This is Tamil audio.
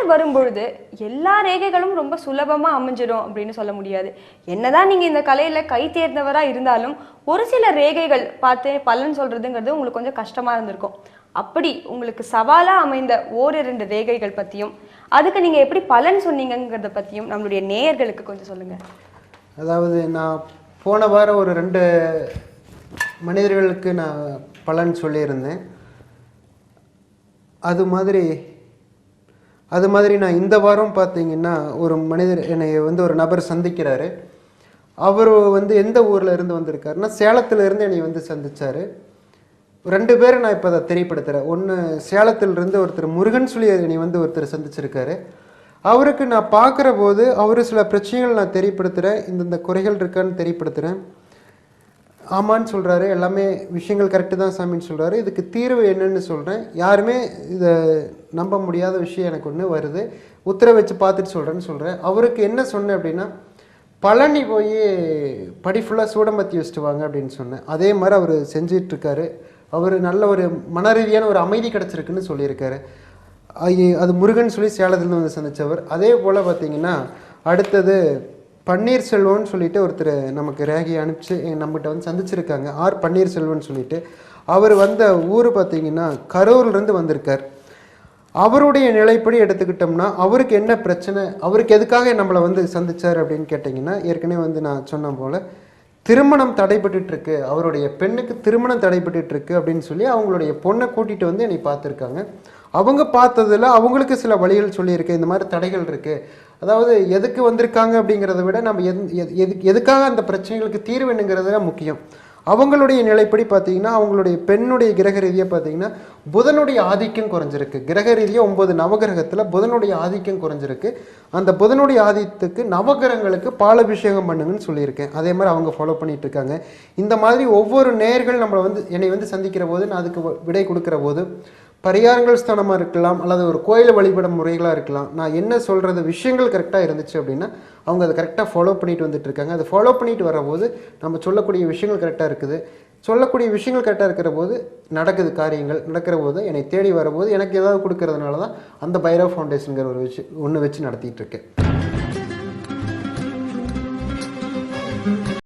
தொடர் வரும்பொழுது எல்லா ரேகைகளும் ரொம்ப சுலபமாக அமைஞ்சிடும் அப்படின்னு சொல்ல முடியாது. என்னதான் நீங்கள் இந்த கலையில் கை தேர்ந்தவராக இருந்தாலும் ஒரு சில ரேகைகள் பார்த்து பலன் சொல்கிறதுங்கிறது உங்களுக்கு கொஞ்சம் கஷ்டமாக இருந்திருக்கும். அப்படி உங்களுக்கு சவாலாக அமைந்த ஓரிரண்டு ரேகைகள் பற்றியும் அதுக்கு நீங்கள் எப்படி பலன் சொன்னீங்கங்கிறத பற்றியும் நம்மளுடைய நேயர்களுக்கு கொஞ்சம் சொல்லுங்கள் அதாவது நான் போன வாரம் ஒரு ரெண்டு மனிதர்களுக்கு நான் பலன் சொல்லியிருந்தேன். அது மாதிரி அது மாதிரி நான் இந்த வாரம் பார்த்தீங்கன்னா ஒரு மனிதர் என்னை வந்து ஒரு நபர் சந்திக்கிறாரு. அவர் வந்து எந்த ஊரில் இருந்து வந்திருக்காருன்னா சேலத்துல இருந்து என்னை வந்து சந்தித்தார் ரெண்டு பேரும் நான் இப்போ அதை தெரியப்படுத்துகிறேன் ஒன்று சேலத்திலிருந்து ஒருத்தர் முருகன் சொல்லி என்னை வந்து ஒருத்தர் சந்திச்சிருக்காரு. அவருக்கு நான் பார்க்குற போது அவர் சில பிரச்சனைகள் நான் தெரியப்படுத்துகிறேன் இந்தந்த குறைகள் இருக்கான்னு தெரியப்படுத்துகிறேன் ஆமான்னு சொல்கிறாரு எல்லாமே விஷயங்கள் கரெக்டு தான் சாமின்னு சொல்கிறாரு இதுக்கு தீர்வு என்னன்னு சொல்கிறேன் யாருமே இதை நம்ப முடியாத விஷயம் எனக்கு ஒன்று வருது. உத்தரவு வச்சு பார்த்துட்டு சொல்கிறேன்னு சொல்கிறேன் அவருக்கு என்ன சொன்னேன் அப்படின்னா பழனி போய் படி ஃபுல்லாக சூடம்பத்தி வச்சுட்டு வாங்க அப்படின்னு சொன்னேன். அதே மாதிரி அவர் செஞ்சிட்ருக்காரு அவர் நல்ல ஒரு மன ரீதியான ஒரு அமைதி கிடச்சிருக்குன்னு சொல்லியிருக்காரு. ஐ- அது முருகன் சொல்லி சேலத்துலேருந்து வந்து சந்தித்தவர் அதே போல் பார்த்தீங்கன்னா அடுத்தது பன்னீர்செல்வம்னு சொல்லிட்டு ஒருத்தர் நமக்கு ரேகை அனுப்பிச்சு நம்மகிட்ட வந்து சந்திச்சிருக்காங்க. ஆர். பன்னீர்செல்வம்னு சொல்லிட்டு. அவர் வந்த ஊர் பார்த்தீங்கன்னா கரூர்லேருந்து வந்திருக்கார். அவருடைய நிலைப்படி எடுத்துக்கிட்டோம்னா அவருக்கு என்ன பிரச்சனை அவருக்கு எதுக்காக நம்மளை வந்து சந்திச்சார் அப்படின்னு கேட்டிங்கன்னா ஏற்கனவே வந்து நான் சொன்ன போல் திருமணம் தடைபட்டுருக்கு அவருடைய பெண்ணுக்கு திருமணம் தடைபட்டுருக்கு அப்படின்னு சொல்லி அவங்களுடைய பொண்ணை கூட்டிகிட்டு வந்து என்னை பார்த்துருக்காங்க. அவங்க பார்த்ததுல அவங்களுக்கு சில வழிகள் சொல்லியிருக்கேன் இந்த மாதிரி தடைகள் இருக்குது அதாவது எதுக்கு வந்திருக்காங்க அப்படிங்கிறத விட நம்ம எது எது- எதுக்கு எதுக்காக அந்த பிரச்சனைகளுக்கு தீர்வு தான் முக்கியம். அவங்களுடைய நிலைப்படி பார்த்தீங்கன்னா அவங்களுடைய பெண்ணுடைய கிரக ரீதியாக பார்த்தீங்கன்னா புதனுடைய ஆதிக்கம் குறைஞ்சிருக்கு. கிரக ரீதியாக ஒன்பது நவகிரகத்தில் புதனுடைய ஆதிக்கம் குறைஞ்சிருக்கு. அந்த புதனுடைய ஆதித்துக்கு நவகிரகங்களுக்கு பாலபிஷேகம் பண்ணுங்கன்னு சொல்லியிருக்கேன் அதே மாதிரி அவங்க ஃபாலோ பண்ணிட்டு இருக்காங்க இந்த மாதிரி ஒவ்வொரு நேர்கள் நம்மளை வந்து என்னை வந்து சந்திக்கிற போது நான் அதுக்கு வ- விடை கொடுக்குற போது பரிகாரங்கள் ஸ்தானமாக இருக்கலாம் அல்லது ஒரு கோயில் வழிபடும் முறைகளாக இருக்கலாம். நான் என்ன சொல்கிறது விஷயங்கள் கரெக்டாக இருந்துச்சு அப்படின்னா அவங்க அதை கரெக்டாக ஃபாலோ பண்ணிட்டு வந்துட்டு இருக்காங்க. அதை ஃபாலோ பண்ணிட்டு வரும்போது நம்ம சொல்லக்கூடிய விஷயங்கள் கரெக்டாக இருக்குது. சொல்லக்கூடிய விஷயங்கள் கரெக்டாக இருக்கிற போது நடக்குது காரியங்கள். நடக்கிற போது என்னை தேடி வரும்போது எனக்கு ஏதாவது கொடுக்கறதுனால தான் அந்த பைரவ் ஃபவுண்டேஷனுங்கிற ஒரு விஷயம் ஒன்று வச்சு நடத்திட்டு இருக்கேன்.